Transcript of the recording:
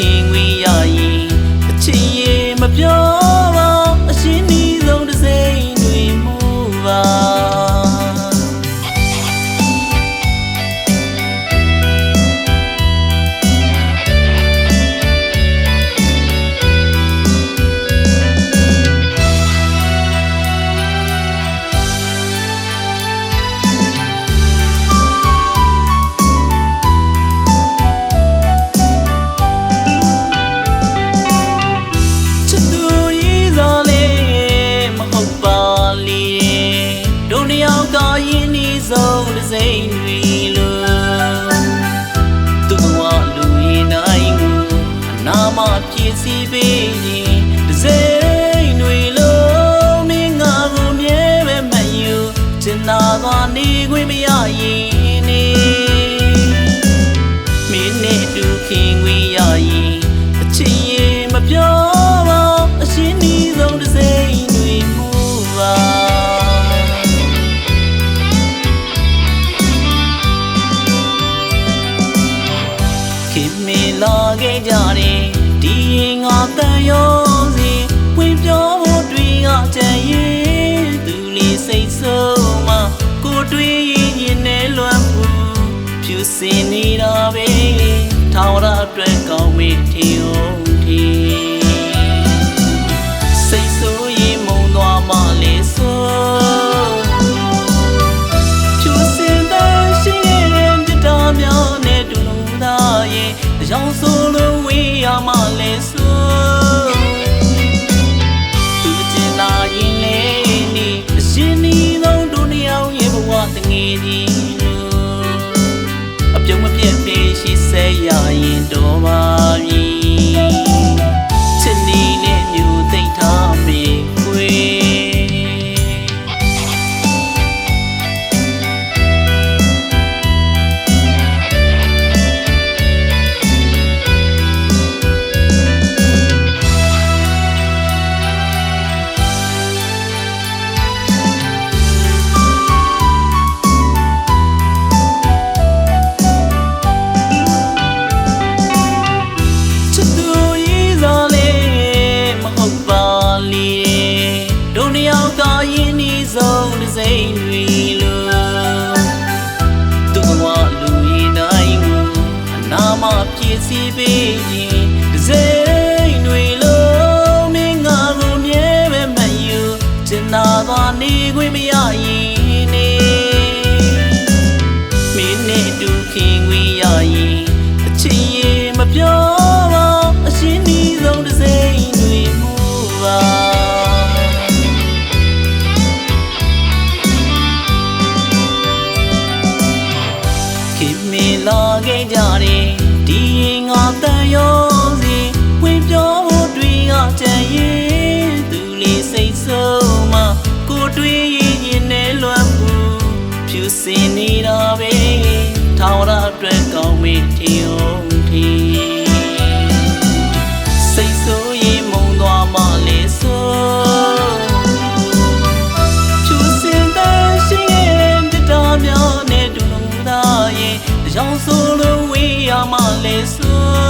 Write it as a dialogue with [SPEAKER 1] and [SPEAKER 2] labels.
[SPEAKER 1] နဲ့တူခင် ဖြစ်စီပေးရင်တစ် ခဲ့ကြတယ်ဒီရင်ငါတန်ရောစီဝင်ပြောဖို့တွေကကြံရင်သူလေးစိတ်ဆုံးမကိုတွေးရင်ရင်နဲ့လွမ်းမှုဖြူစင်နေတာပဲထာဝရအတွက်ကောင်းမေ့ထီအောင်ထီစိ စ်စိမ့်တွေလို့သူ့ဘဝလူရင်းတိုင်းကိုအနာမပြည့်စည်ပေးရင်တစ်စိမ့်တွေလို့မင်းငါကိုမြဲပဲမယူချင်သာသွားနေခွင့်မရရင်နေမင်းနဲ့တူခင်ခွင့်ရရင်အချစ်ရင်မပြော မင်လာခဲ့ကြတယ်ဒီရင်ငါတန်ရောစီဝင်ပြောဖို့တွေကကြံရင်သူလေးစိတ်ဆုံးမကိုတွေးရင်ရင်နဲ့လွမ်းမှုဖြူစင်နေတာပဲထာဝရအတွက်ကောင်းမေ့ထီအောင် တူလုံးသားရဲ့အကြောင်းဆိုလို့ဝေးရမှလေဆို